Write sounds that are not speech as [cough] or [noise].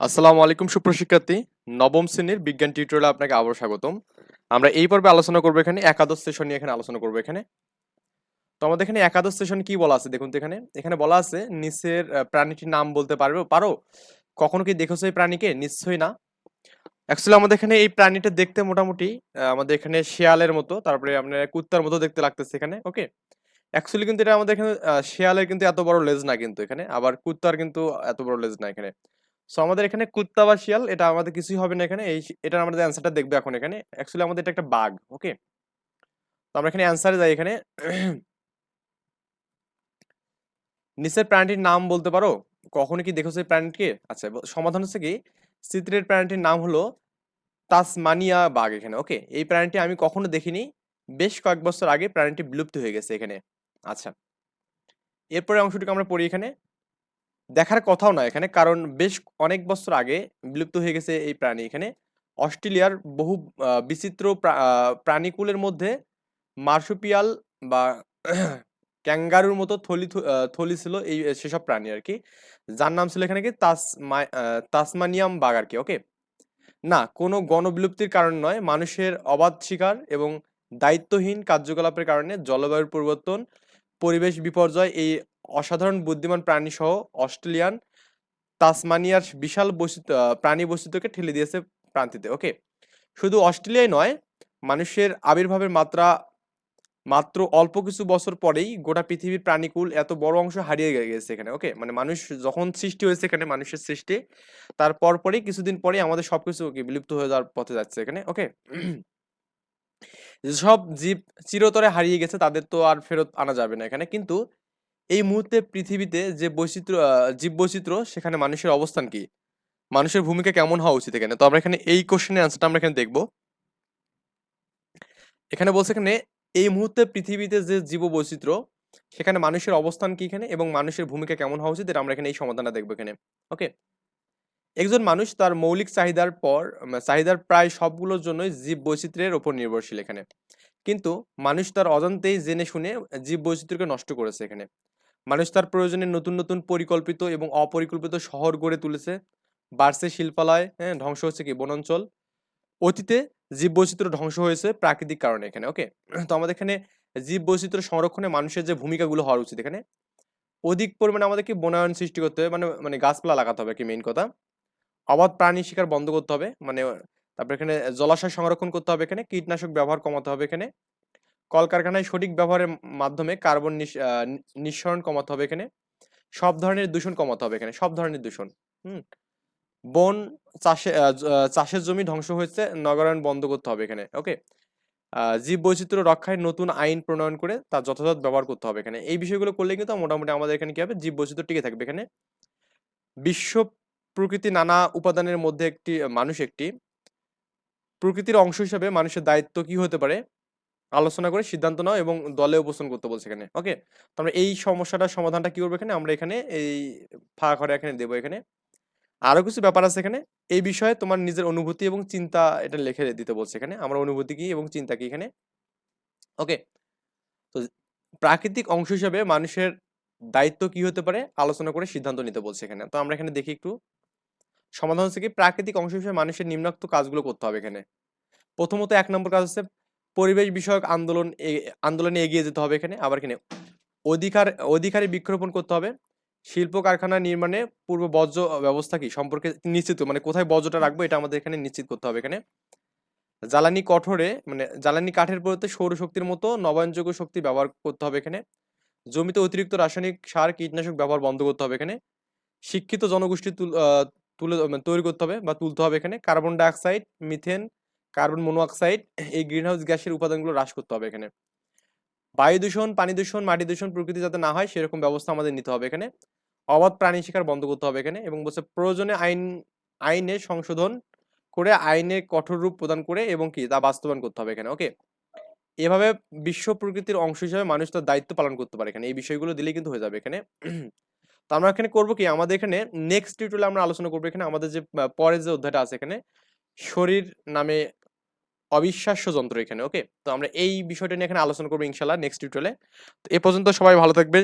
আসসালামু আলাইকুম সুপ্রশিক্ষার্থী নবম শ্রেণির বিজ্ঞান টিউটোরিয়ালে আপনাকে আবার স্বাগতম। আমরা এই পর্বে আলোচনা করব এখানে, একাদশ সেশন নিয়ে এখানে আলোচনা করব এখানে। তো আমাদের এখানে একাদশ সেশন কি বলা আছে দেখুন তো এখানে। এখানে বলা আছে, নিচের প্রাণীটির নাম বলতে পারবে, পারো? কখনো কি দেখেছ এই প্রাণীকে? নিশ্চয়ই না। অ্যাকচুয়ালি আমাদের এখানে এই প্রাণীটা দেখতে মোটামুটি আমাদের এখানে শেয়ালের মতো, তারপরে আপনার কুত্তার মতো দেখতে লাগতেছে এখানে ওকে অ্যাকচুয়ালি কিন্তু এটা আমাদের এখানে শিয়ালের কিন্তু এত বড় লেজ না কিন্তু এখানে, আবার কুত্তার কিন্তু এত বড় লেজ না এখানে। সো আমাদের এখানে কুত্তা বা শিয়াল, এটা আমাদের কিছুই হবে না এখানে। এই এটা আমাদের অ্যান্সারটা দেখবে এখন এখানে। অ্যাকচুয়ালি আমাদের এটা একটা বাঘ ওকে তো আমরা এখানে অ্যান্সারে যাই এখানে। নিচের প্রাণীটির নাম বলতে পারো? কখনো কি দেখেছ এই প্রাণীটিকে? আচ্ছা সমাধান হচ্ছে কি? চিত্রের প্রাণীটির নাম হলো তাসমানিয়া বাঘ এখানে ওকে এই প্রাণীটি আমি কখনো দেখিনি। বেশ কয়েক বছর আগে প্রাণীটি বিলুপ্ত হয়ে গেছে এখানে। আচ্ছা। এরপরে অংশটুকু আমরা পড়ি এখানে। দেখার কথাও না এখানে। কারণ বেশ অনেক বছর আগে বিলুপ্ত হয়ে গেছে এই প্রাণী। এখানে অস্ট্রেলিয়ার বহু বিচিত্র প্রাণীকুলের মধ্যে মার্সুপিয়াল বা [clears throat] ক্যাঙ্গারুর মতো থলি থলি ছিল এই সেসব প্রাণী আর কি। যার নাম ছিল এখানে কি আহ, তাসমানিয়াম বাঘ আর কি ওকে? না কোনো গণবিলুপ্তির কারণ নয়। মানুষের অবাধ শিকার এবং দায়িত্বহীন কার্যকলাপের কারণে জলবায়ুর পরিবর্তন পরিবেশ বিপর্যয়, এই অসাধারণ বুদ্ধিমান প্রাণী সহ অস্ট্রেলিয়ান তাসমানিয়ার বিশাল বৈচিত্র প্রাণী বৈচিত্র্যকে ঠেলে দিয়েছে প্রান্তিতে ওকে শুধু অস্ট্রেলিয়ায় নয়, মানুষের আবির্ভাবের মাত্রা মাত্র অল্প কিছু বছর পরেই গোটা পৃথিবীর প্রাণীকুল এত বড় অংশ হারিয়ে গেছে এখানে ওকে মানে মানুষ যখন সৃষ্টি হয়েছে এখানে, মানুষের সৃষ্টি, তার পরপরই কিছুদিন পরেই আমাদের সবকিছু বিলুপ্ত হয়ে যাওয়ার পথে যাচ্ছে এখানে ওকে যেসব জীব চিরতরে হারিয়ে গেছে, তাদের তো আর ফেরত আনা যাবে না এখানে। কিন্তু এই মুহূর্তে পৃথিবীতে যে বৈচিত্র্য জীব বৈচিত্র্য সেখানে মানুষের অবস্থান কি? মানুষের ভূমিকা কেমন হওয়া উচিত এখানে? তো আমরা এখানে এই কোশ্চেনের অ্যান্সারটা আমরা এখানে দেখব। এখানে বলছে এখানে, এই মুহূর্তে পৃথিবীতে যে জীব বৈচিত্র্য সেখানে মানুষের অবস্থান কি এখানে এবং মানুষের ভূমিকা কেমন হওয়া উচিত, এটা আমরা এখানে এই সমাধানটা দেখব এখানে। ওকে একজন মানুষ তার মৌলিক চাহিদার পর চাহিদার প্রায় সবগুলোর জন্যই জীব বৈচিত্র্যের ওপর নির্ভরশীল এখানে। কিন্তু মানুষ তার অজান্তেই জেনে শুনে জীব বৈচিত্র্যকে নষ্ট করেছে এখানে। মানুষ তার প্রয়োজনে নতুন নতুন পরিকল্পিত এবং অপরিকল্পিত শহর গড়ে তুলেছে। বাড়ছে শিল্পালয় হ্যাঁ ধ্বংস হচ্ছে কি? বনাঞ্চল। অতীতে জীব বৈচিত্র্য ধ্বংস হয়েছে প্রাকৃতিক কারণে এখানে, ওকে? তো আমাদের এখানে জীব বৈচিত্র্য সংরক্ষণে মানুষের যে ভূমিকাগুলো হওয়া উচিত এখানে। অধিক পরিমাণে আমাদেরকে বনায়ন সৃষ্টি করতে হবে মানে মানে গাছপালা লাগাতে হবে কি মেইন কথা। অবাধ প্রাণী শিকার বন্ধ করতে হবে। মানে তারপরে এখানে জলাশয় সংরক্ষণ করতে হবে এখানে, কীটনাশক ব্যবহার কমাতে হবে এখানে। কলকারখানায় সঠিক ব্যবহারের মাধ্যমে কার্বন নিঃস- নিঃসরণ কমাতে হবে এখানে। সব ধরনের দূষণ কমাতে হবে এখানে, সব ধরনের দূষণ, হুম। বন চাষে চাষের জমি ধ্বংস হয়েছে, নগরায়ণ বন্ধ করতে হবে এখানে, ওকে? জীব বৈচিত্র্য রক্ষায় নতুন আইন প্রণয়ন করে তার যথাযথ ব্যবহার করতে হবে এখানে। এই বিষয়গুলো করলে কিন্তু মোটামুটি আমাদের এখানে কি হবে? জীব বৈচিত্র্য টিকে থাকবে এখানে। বিশ্ব প্রকৃতি নানা উপাদানের মধ্যে একটি মানুষ একটি। প্রকৃতির অংশ হিসেবে মানুষের দায়িত্ব কি হতে পারে? আলোচনা করে সিদ্ধান্ত নাও এবং দলে উপস্থাপন করতে বলছে এখানে ওকে তো আমরা এই সমস্যাটার সমাধানটা কি করব এখানে? আমরা এখানে এই ফাঁকা ঘরে এখানে দেবো এখানে। আরও কিছু ব্যাপার আছে এখানে। এই বিষয়ে তোমার নিজের অনুভূতি এবং চিন্তা এটা লিখে দিতে বলছে এখানে। আমরা অনুভূতি কি এবং চিন্তা কি এখানে? ওকে তো প্রাকৃতিক অংশ হিসেবে মানুষের দায়িত্ব কি হতে পারে? আলোচনা করে সিদ্ধান্ত নিতে বলছে এখানে। তো আমরা এখানে দেখি একটু। সমাধান হচ্ছে কি প্রাকৃতিক অংশ হিসেবে মানুষের নিম্নোক্ত কাজগুলো করতে হবে এখানে। প্রথমত এক নম্বর কাজ হচ্ছে পরিবেশ বিষয়ক আন্দোলন আন্দোলনে এগিয়ে যেতে হবে এখানে। আবার এখানে অধিকার, অধিকারী বৃক্ষরোপণ করতে হবে। শিল্প কারখানা নির্মাণে পূর্ব বর্জ্য ব্যবস্থা কি সম্পর্কে নিশ্চিত মানে কোথায় বর্জ্যটা রাখব এটা আমাদের এখানে নিশ্চিত করতে হবে এখানে। জ্বালানি কঠোরে মানে জ্বালানি কাঠের পরিবর্তে সৌরশক্তির মতো নবায়নযোগ্য শক্তি ব্যবহার করতে হবে এখানে। জমিতে অতিরিক্ত রাসায়নিক সার, কীটনাশক ব্যবহার বন্ধ করতে হবে এখানে। শিক্ষিত জনগোষ্ঠী তুল- মানে তৈরি করতে হবে বা তুলতে হবে এখানে। Carbon dioxide, methane, carbon monoxide এই গ্রিনহাউস গ্যাসের উপাদানগুলো হ্রাস করতে হবে এখানে। বায়ু দূষণ, পানি দূষণ, মাটি দূষণ প্রকৃতি যাতে না হয় সেরকম ব্যবস্থা আমাদের নিতে হবে এখানে। অবাধ প্রাণী শিকার বন্ধ করতে হবে এখানে এবং বলছে প্রয়োজনে আইন, আইনে সংশোধন করে আইনে কঠোর রূপ প্রদান করে এবং কি তা বাস্তবায়ন করতে হবে এখানে, ওকে? এভাবে বিশ্ব প্রকৃতির অংশ হিসাবে মানুষ তার দায়িত্ব পালন করতে পারে এখানে। এই বিষয়গুলো দিলেই কিন্তু হয়ে যাবে এখানে। তো আমরা এখানে করব কি? আমাদের এখানে নেক্সট টিউটোরিয়ালে আমরা আলোচনা করব এখানে আমাদের যে পরের যে অধ্যায়টা আছে এখানে, শরীর নামে অবিশ্বাস্য যন্ত্র এখানে ওকে তো আমরা এই বিষয়টা নিয়ে এখানে আলোচনা করব ইনশাল্লাহ নেক্সট টিউটোরিয়ালে তো এ পর্যন্ত সবাই ভালো থাকবে